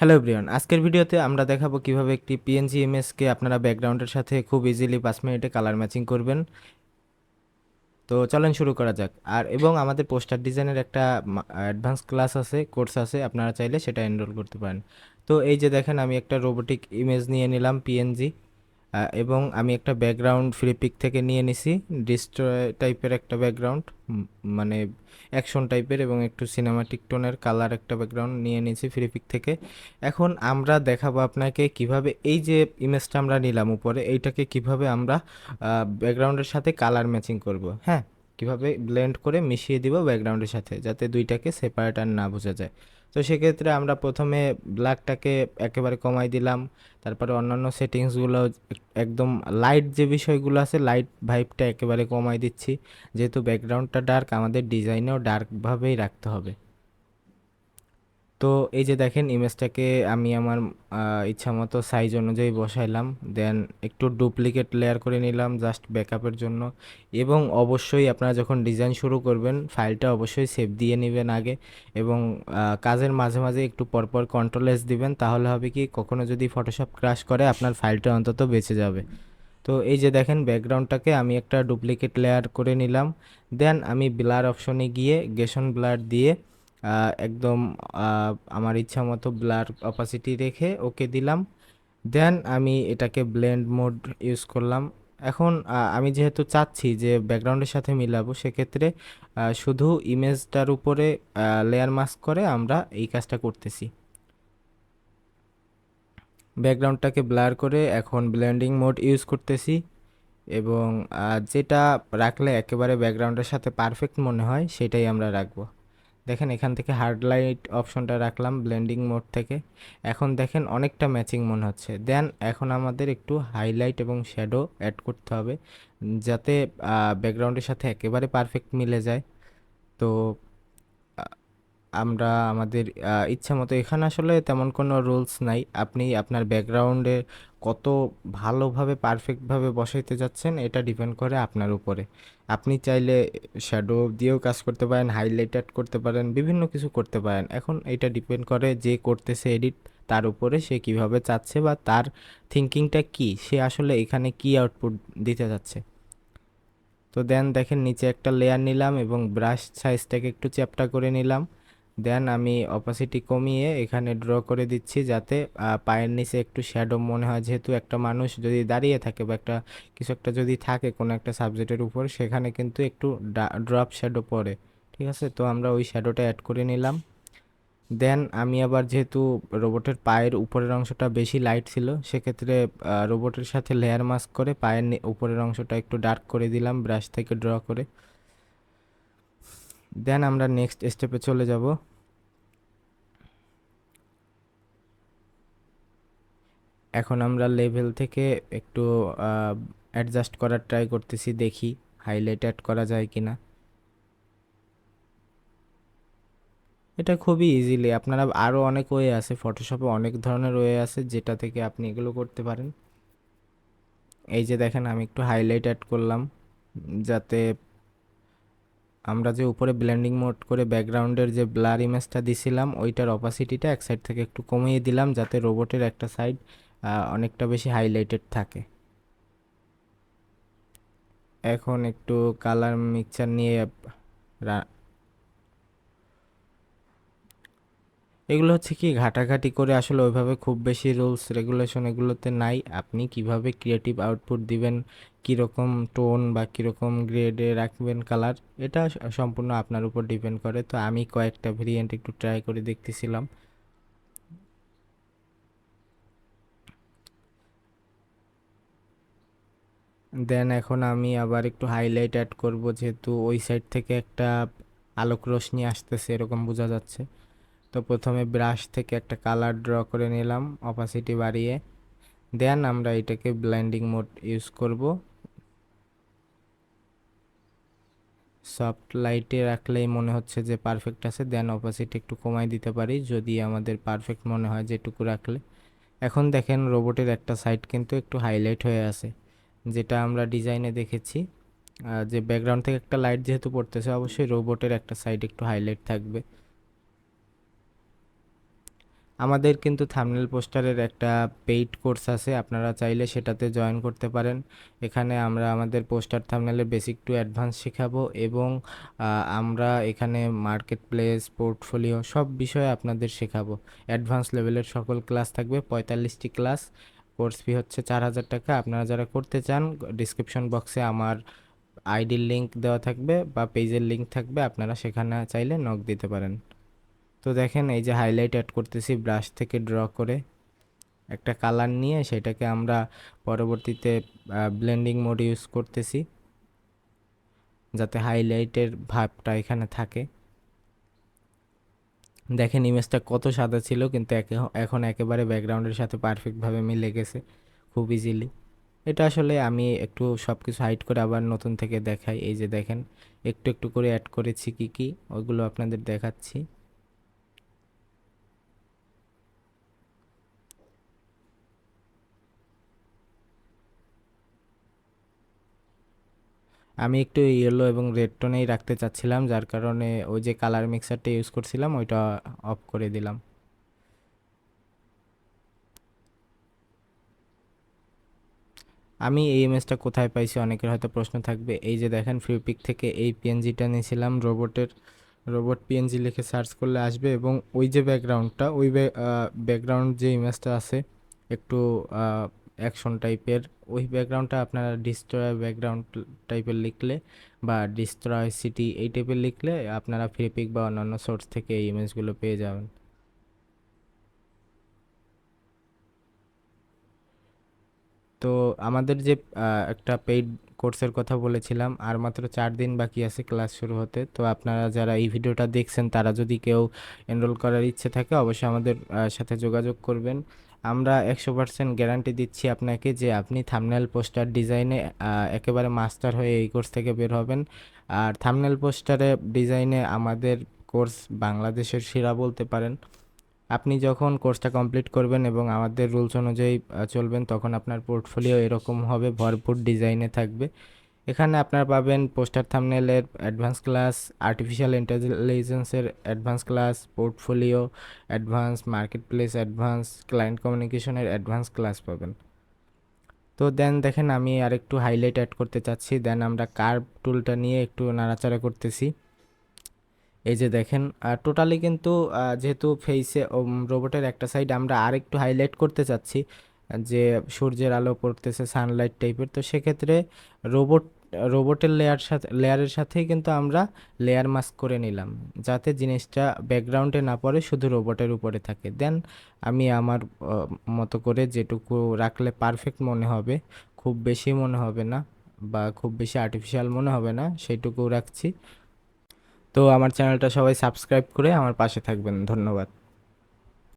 Hello Brian আজকের ভিডিওতে আমরা দেখাবো কীভাবে একটি পিএনজি ইমেজকে আপনারা ব্যাকগ্রাউন্ডের সাথে খুব ইজিলি পাঁচ মিনিটে কালার ম্যাচিং করবেন। তো চলেন শুরু করা যাক। আর এবং আমাদের পোস্টার ডিজাইনের একটা অ্যাডভান্স ক্লাস আছে কোর্স আছে, আপনারা চাইলে সেটা এনরোল করতে পারেন। তো এই যে দেখেন, আমি একটা রোবোটিক ইমেজ নিয়ে নিলাম পিএনজি এবং আমি একটা ব্যাকগ্রাউন্ড ফ্লিপিক থেকে নিয়ে নিছি। ডিস্ট্রয় টাইপের একটা ব্যাকগ্রাউন্ড মানে অ্যাকশন টাইপের এবং একটু সিনেমাটিক টোনের কালার একটা ব্যাকগ্রাউন্ড নিয়ে নিয়েছি ফ্লিপিক থেকে। এখন আমরা দেখাবো আপনাকে কীভাবে এই যে ইমেজটা আমরা নিলাম উপরে, এইটাকে কীভাবে আমরা ব্যাকগ্রাউন্ডের সাথে কালার ম্যাচিং করব হ্যাঁ? কীভাবে ব্লেন্ড করে মিশিয়ে দিব ব্যাকগ্রাউন্ডের সাথে, যাতে দুইটাকে সেপারেট আর না বোঝা যায়। তো সেক্ষেত্রে আমরা প্রথমে ব্ল্যাকটাকে একেবারে কমাই দিলাম। তারপরে অন্যান্য সেটিংসগুলো একদম লাইট যে বিষয়গুলো আছে লাইট ভাইবটা একেবারে কমাই দিচ্ছি। যেহেতু ব্যাকগ্রাউন্ডটা ডার্ক আমাদের ডিজাইনেও ডার্কভাবেই রাখতে হবে। তো এই যে দেখেন ইমেজটাকে আমি আমার ইচ্ছা মতো সাইজ অনুযায়ী বসাইলাম। দেন একটু ডুপ্লিকেট লেয়ার করে নিলাম জাস্ট ব্যাকআপের জন্য। এবং অবশ্যই আপনারা যখন ডিজাইন শুরু করবেন ফাইলটা অবশ্যই সেভ দিয়ে নেবেন আগে। এবং কাজের মাঝে মাঝে একটু পরপর কন্ট্রোল এস দিবেন, তাহলে হবে কি কখনো যদি ফটোশপ ক্রাশ করে, আপনার ফাইলটা অন্তত বেঁচে যাবে। তো এই যে দেখেন ব্যাকগ্রাউন্ডটাকে আমি একটা ডুপ্লিকেট লেয়ার করে নিলাম। দেন আমি ব্লার অপশনে গিয়ে গেশন ব্লার দিয়ে একদম আমার ইচ্ছা মতো ব্লার অপাসিটি রেখে ওকে দিলাম। দেন আমি এটাকে ব্লেন্ড মোড ইউজ করলাম। এখন আমি যেহেতু চাচ্ছি যে ব্যাকগ্রাউন্ডের সাথে মিলাবো, সেক্ষেত্রে শুধু ইমেজটার উপরে লেয়ার মাস্ক করে আমরা এই কাজটা করতেছি। ব্যাকগ্রাউন্ডটাকে ব্লার করে এখন ব্লেন্ডিং মোড ইউজ করতেছি এবং যেটা রাখলে একেবারে ব্যাকগ্রাউন্ডের সাথে পারফেক্ট মনে হয়, সেটাই আমরা রাখব। দেখেন এখান থেকে হার্ড লাইট অপশনটা রাখলাম ব্লেন্ডিং মোড থেকে। এখন দেখেন অনেকটা ম্যাচিং মনে হচ্ছে। দেন এখন আমাদের একটু হাইলাইট এবং শ্যাডো অ্যাড করতে হবে, যাতে ব্যাকগ্রাউন্ডের সাথে একেবারে পারফেক্ট মিলে যায়। তো আমরা আমাদের ইচ্ছা মতো এখানে আসলে তেমন কোনো রুলস নাই। আপনি আপনার ব্যাকগ্রাউন্ডে কত ভালোভাবে পারফেক্টভাবে বসাইতে যাচ্ছেন, এটা ডিপেন্ড করে আপনার উপরে। আপনি চাইলে শ্যাডো দিয়েও কাজ করতে পারেন হাইলাইট অ্যাড করতে পারেন, বিভিন্ন কিছু করতে পারেন। এখন এটা ডিপেন্ড করে যে করতেছে এডিট তার উপরে সে কীভাবে চাচ্ছে বা তার থিঙ্কিংটা কি, সে আসলে এখানে কি আউটপুট দিতে যাচ্ছে। তো দেন দেখেন, নিচে একটা লেয়ার নিলাম এবং ব্রাশ সাইজটাকে একটু চ্যাপটা করে নিলাম। দেন আমি অপাসিটি কমিয়ে এখানে ড্র করে দিচ্ছি যাতে পায়ের নিচে একটু শ্যাডো মনে হয়। যেহেতু একটা মানুষ যদি দাঁড়িয়ে থাকে বা একটা, কিছু একটা যদি থাকে কোনো একটা সাবজেক্টের উপর, সেখানে কিন্তু একটু ড্রপ শ্যাডো পড়ে। ঠিক আছে? তো আমরা ওই শ্যাডোটা অ্যাড করে নিলাম। দেন আমি আবার যেহেতু রোবটের পায়ের উপরের অংশটা বেশি লাইট ছিল, সেক্ষেত্রে রোবটের সাথে লেয়ার মাস্ক করে পায়ের উপরের অংশটা একটু ডার্ক করে দিলাম ব্রাশ থেকে ড্র করে। দেন আমরা নেক্সট স্টেপে চলে যাব। এখন আমরা লেভেল থেকে একটু অ্যাডজাস্ট করার ট্রাই করতেছি, দেখি হাইলাইট অ্যাড করা যায় কি না এটা খুবই ইজিলি আপনারা আরও অনেক ওয়ে আছে ফটোশপে অনেক ধরনের ওয়ে আছে, যেটা থেকে আপনি এগুলো করতে পারেন। এই যে দেখেন, আমি একটু হাইলাইট অ্যাড করলাম, যাতে আমরা যে উপরে ব্ল্যান্ডিং মোড করে ব্যাকগ্রাউন্ডের যে ব্লার ইমেজটা দিছিলাম, ওইটার অপাসিটিটা এক সাইড থেকে একটু কমিয়ে দিলাম যাতে রোবটের একটা সাইড অনেকটা বেশি হাইলাইটেড থাকে। এখন একটু কালার মিক্সচার নিয়ে এগুলো হচ্ছে কি ঘাটাঘাটি করে আসলে ওইভাবে খুব বেশি রুলস রেগুলেশন এগুলোতে নাই। আপনি কীভাবে ক্রিয়েটিভ আউটপুট দিবেন, কীরকম টোন বা কীরকম গ্রেডে রাখবেন কালার এটা সম্পূর্ণ আপনার উপর ডিপেন্ড করে। তো আমি কয়েকটা ভেরিয়েন্ট একটু ট্রাই করে দেখতেছিলাম। দেন এখন আমি আবার একটু হাইলাইট অ্যাড করব, যেহেতু ওই সাইড থেকে একটা আলোক রশ্মি আসতেছে, এরকম বোঝা যাচ্ছে। তো প্রথমে ব্রাশ থেকে একটা কালার ড্র করে নিলাম অপাসিটি বাড়িয়ে। দেন আমরা এটাকে ব্লাইন্ডিং মোড ইউজ করব। সফট লাইটে রাখলেই মনে হচ্ছে যে পারফেক্ট আছে দেন অপাসিটি একটু কমাই দিতে পারি, যদি আমাদের পারফেক্ট মনে হয় যেটুকু রাখলে। এখন দেখেন রোবটের একটা সাইড কিন্তু একটু হাইলাইট হয়ে আছে, যেটা আমরা ডিজাইনে দেখেছি। যে ব্যাকগ্রাউন্ড থেকে একটা লাইট যেহেতু পড়তেছে, অবশ্যই রোবটের একটা সাইড একটু হাইলাইট থাকবে। আমাদের কিন্তু থামনেল পোস্টারের একটা পেইড কোর্স আছে, আপনারা চাইলে সেটাতে জয়েন করতে পারেন। এখানে আমরা আমাদের পোস্টার থাম্বনেলের বেসিক টু অ্যাডভান্স শেখাবো এবং আমরা এখানে মার্কেট প্লেস পোর্টফোলিও সব বিষয়ে আপনাদের শেখাবো। অ্যাডভান্স লেভেলের সকল ক্লাস থাকবে, পঁয়তাল্লিশটি ক্লাস কোর্স ফি হচ্ছে চার হাজার টাকা। আপনারা যারা করতে চান ডিসক্রিপশন বক্সে আমার আইডির লিংক দেওয়া থাকবে বা পেজের লিংক থাকবে, আপনারা সেখানে চাইলে নক দিতে পারেন। তো দেখেন এই যে হাইলাইট অ্যাড করতেছি ব্রাশ থেকে ড্র করে। একটা কালার নিয়ে সেটাকে আমরা পরবর্তীতে ব্লেন্ডিং মোড ইউজ করতেছি। যাতে হাইলাইটের ভাবটা এখানে থাকে। দেখেন ইমেজটা কত সাদা ছিল, কিন্তু এখন একেবারে ব্যাকগ্রাউন্ডের সাথে পারফেক্টভাবে মিলে গেছে, খুব ইজিলি এটা আসলে আমি একটু সব কিছু হাইড করে আবার নতুন থেকে দেখাই। এই যে দেখেন, একটু একটু করে অ্যাড করেছি কি কি, ওগুলো আপনাদের দেখাচ্ছি। আমি একটু ইয়েলো এবং রেড টোনেই রাখতে চাচ্ছিলাম, যার কারণে ওই যে কালার মিক্সারটা ইউজ করছিলাম, ওইটা অফ করে দিলাম। আমি এই ইমেজটা কোথায় পাইছি, অনেকের হয়তো প্রশ্ন থাকবে। এই যে দেখেন ফ্রিপিক থেকে এই পিএনজিটা নিয়েছিলাম, রোবটের, রোবট পিএনজি লিখে সার্চ করলে আসবে এবং ওই যে ব্যাকগ্রাউন্ডটা ওই ব্যাকগ্রাউন্ড যে ইমেজটা আছে, একটু অ্যাকশন টাইপের, ওই ব্যাকগ্রাউন্ডটা আপনারা ডিস্ট্রয় ব্যাকগ্রাউন্ড টাইপের লিখলে বা ডিস্ট্রয় সিটি এই টাইপের লিখলে আপনারা ফ্রিপিক বা অন্যান্য সোর্স থেকে এই ইমেজগুলো পেয়ে যাবেন। তো আমাদের যে একটা পেইড কোর্সের কথা বলেছিলাম, আর মাত্র চার দিন বাকি আছে ক্লাস শুরু হতে, তো আপনারা যারা এই ভিডিওটা দেখছেন, তারা যদি কেউ এনরোল করার ইচ্ছে থাকে, অবশ্যই আমাদের সাথে যোগাযোগ করবেন। আমরা একশো পার্সেন্ট গ্যারান্টি দিচ্ছি আপনাকে যে আপনি থামনেল পোস্টার ডিজাইনে একেবারে মাস্টার হয়ে এই কোর্স থেকে বের হবেন। আর থামনেল পোস্টারে ডিজাইনে আমাদের কোর্স বাংলাদেশের সেরা বলতে পারেন। আপনি যখন কোর্সটা কমপ্লিট করবেন এবং আমাদের রুলস অনুযায়ী চলবেন, তখন আপনার পোর্টফোলিও এরকম হবে, ভরপুর ডিজাইনে থাকবে। এখানে আপনারা পাবেন পোস্টার থাম্বনেলের অ্যাডভান্স ক্লাস আর্টিফিশিয়াল ইন্টেলিজেন্সের advance class portfolio advance market place advance client কমিউনিকেশনের অ্যাডভান্স ক্লাস পাবেন। তো দেন দেখেন আমি আর একটু হাইলাইট অ্যাড করতে চাচ্ছি, দেন আমরা কার্ভ টুলটা নিয়ে একটু নাড়াচাড়া করতেছি। এই যে দেখেন টোটালি কিন্তু যেহেতু ফেসে রোবটের একটা সাইড আমরা আর একটু হাইলাইট করতে চাচ্ছি, যে সূর্যের আলো পড়তেছে সানলাইট টাইপের তো সেক্ষেত্রে রোবট রোবটের লেয়ার সাথে লেয়ারের সাথেই কিন্তু আমরা লেয়ার মাস্ক করে নিলাম। যাতে জিনিসটা ব্যাকগ্রাউন্ডে না পড়ে, শুধু রোবটের উপরে থাকে। দেন আমি আমার মতো করে যেটুকু রাখলে পারফেক্ট মনে হবে, খুব বেশি মনে হবে না বা খুব বেশি আর্টিফিশিয়াল মনে হবে না সেইটুকু রাখছি। তো আমার চ্যানেলটা সবাই সাবস্ক্রাইব করে আমার পাশে থাকবেন। ধন্যবাদ।